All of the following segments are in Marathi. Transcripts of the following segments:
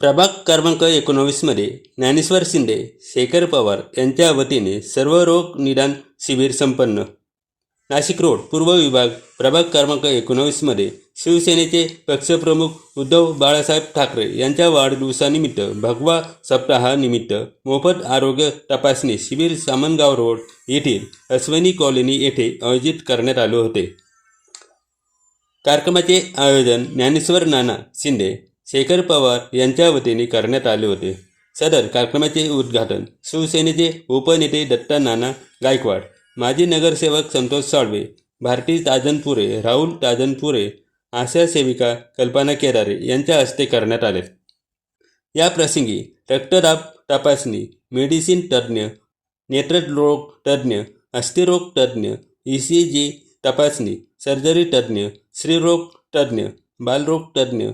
प्रभाग क्रमांक एकोणावीसमध्ये ज्ञानेश्वर शिंदे शेखर पवार यांच्या वतीने सर्व रोग निदान शिबिर संपन्न. नाशिक रोड पूर्व विभाग प्रभाग क्रमांक एकोणावीसमध्ये शिवसेनेचे पक्षप्रमुख उद्धव बाळासाहेब ठाकरे यांच्या वाढदिवसानिमित्त भगवा सप्ताहानिमित्त मोफत आरोग्य तपासणी शिबिर सामनगाव रोड येथील अश्वनी कॉलनी येथे आयोजित करण्यात आले होते. कार्यक्रमाचे आयोजन ज्ञानेश्वर नाना शिंदे शेखर पवार यांच्या वतीने करण्यात आले होते. सदर कार्यक्रमाचे उद्घाटन शिवसेनेचे उपनेते दत्ता नाना गायकवाड माजी नगरसेवक संतोष साळवे भारती ताजनपुरे राहुल ताजनपुरे आशा सेविका कल्पना केदारे यांच्या हस्ते करण्यात आले. या प्रसंगी रक्तदाब तपासणी मेडिसिन तज्ज्ञ नेत्ररोग तज्ज्ञ अस्थिरोग तज्ज्ञ ई सी जी तपासणी सर्जरी तज्ज्ञ स्त्रीरोग तज्ज्ञ बालरोग तज्ज्ञ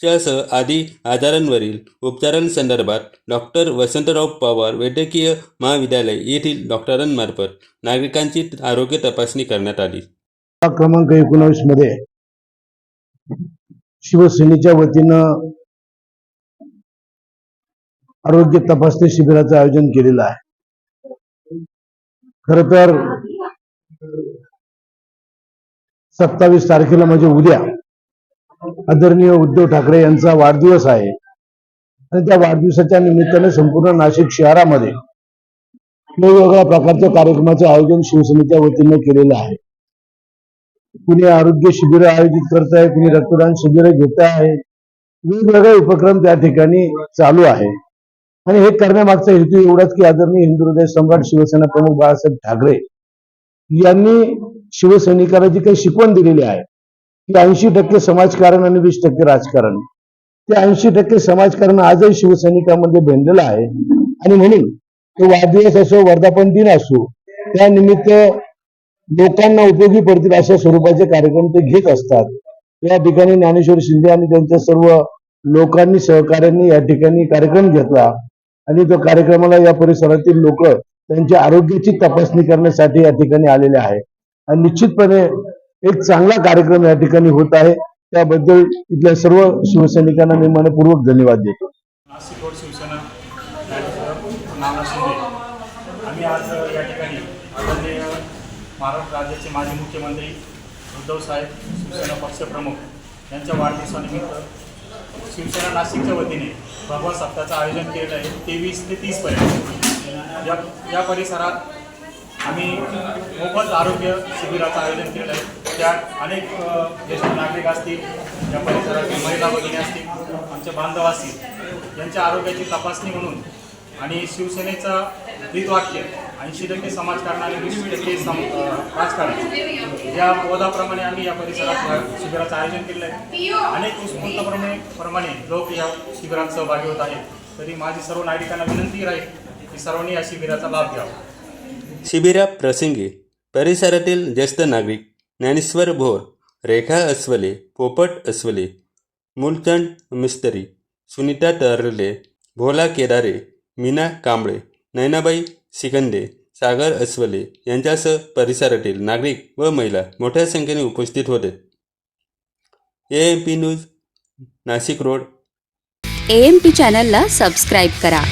सह आदी आजारांवरील उपचारांसंदर्भात डॉक्टर वसंतराव पवार वैद्यकीय महाविद्यालय येथील डॉक्टरांमार्फत नागरिकांची आरोग्य तपासणी करण्यात आली. क्रमांक एकोणावीसमध्ये शिवसेनेच्या वतीनं आरोग्य तपासणी शिबिराचं आयोजन केलेलं आहे. खर तर सत्तावीस तारखेला म्हणजे उद्या आदरणीय उद्धव ठाकरे यांचा वाढदिवस आहे. आणि त्या वाढदिवसाच्या निमित्ताने संपूर्ण नाशिक शहरामध्ये वेगवेगळ्या प्रकारच्या कार्यक्रमाचं आयोजन शिवसेनेच्या वतीनं केलेलं आहे. कुणी आरोग्य शिबिर आयोजित करत आहे कुणी रक्तदान शिबिर घेत आहे. वेगवेगळे उपक्रम त्या ठिकाणी चालू आहे. आणि हे करण्यामागचा हेतू एवढाच की आदरणीय हिंदू हृदय सम्राट शिवसेना प्रमुख बाळासाहेब ठाकरे यांनी शिवसैनिकाला जी काही शिकवण दिलेली आहे की ऐंशी टक्के समाजकारण आणि वीस टक्के राजकारण. ते ऐंशी टक्के समाजकारण आजही शिवसैनिकांमध्ये भेंडलेलं आहे. आणि म्हणून तो वाढदिवस असो वर्धापन दिन असो त्या निमित्त लोकांना उपयोगी पडतील अशा स्वरूपाचे कार्यक्रम ते घेत असतात. या ठिकाणी ज्ञानेश्वर शिंदे आणि त्यांच्या सर्व लोकांनी सहकार्यांनी या ठिकाणी कार्यक्रम घेतला. आणि त्या कार्यक्रमाला या परिसरातील लोक त्यांच्या आरोग्याची तपासणी करण्यासाठी या ठिकाणी आलेले आहे. आणि निश्चितपणे एक चांगला कार्यक्रम या ठिकाणी होत आहे. त्याबद्दल इथल्या सर्व शिवसैनिकांना मी मनपूर्वक धन्यवाद देतो. नाशिक रोड शिवसेना आम्ही आज या ठिकाणी आदरणीय महाराष्ट्र राज्याचे माजी मुख्यमंत्री उद्धव साहेब शिवसेना पक्षप्रमुख यांच्या वाढदिवसानिमित्त शिवसेना नाशिकच्या वतीने भगवा सप्ताहाचं आयोजन केलेलं आहे. तेवीस ते तीसपर्यंत या या परिसरात आम्ही मोफत आरोग्य शिबिराचं आयोजन केलेलं आहे. त्यात अनेक ज्येष्ठ नागरिक असतील या परिसरातील महिला भगिनी असतील आमचे बांधव असतील यांच्या आरोग्याची तपासणी म्हणून आणि शिवसेनेचं ब्रीदवाक्य ऐंशी टक्के समाजकारण आणि वीस टक्के सम राजकारण या पदाप्रमाणे आम्ही या परिसरात शिबिराचं आयोजन केलं आहे. अनेक उत्स्फूर्तप्रमाणे प्रमाणे लोक या शिबिरात सहभागी होत आहेत. तरी माझी सर्व नागरिकांना विनंती राहील की सर्वांनी या शिबिराचा लाभ घ्यावा. शिबिरा प्रसंगी परिसरातील ज्येष्ठ नागरिक ज्ञानेश्वर भोर रेखा अस्वले पोपट अस्वले मूलचंद मिस्तरी सुनीता तरले भोला केदारे मीना कांबळे नैनाबाई सिकंदे सागर अस्वले यांच्यासह परिसरातील नागरिक व महिला मोठ्या संख्येने उपस्थित होते. A M P news Nashik road. A M P चॅनलला सबस्क्राईब करा.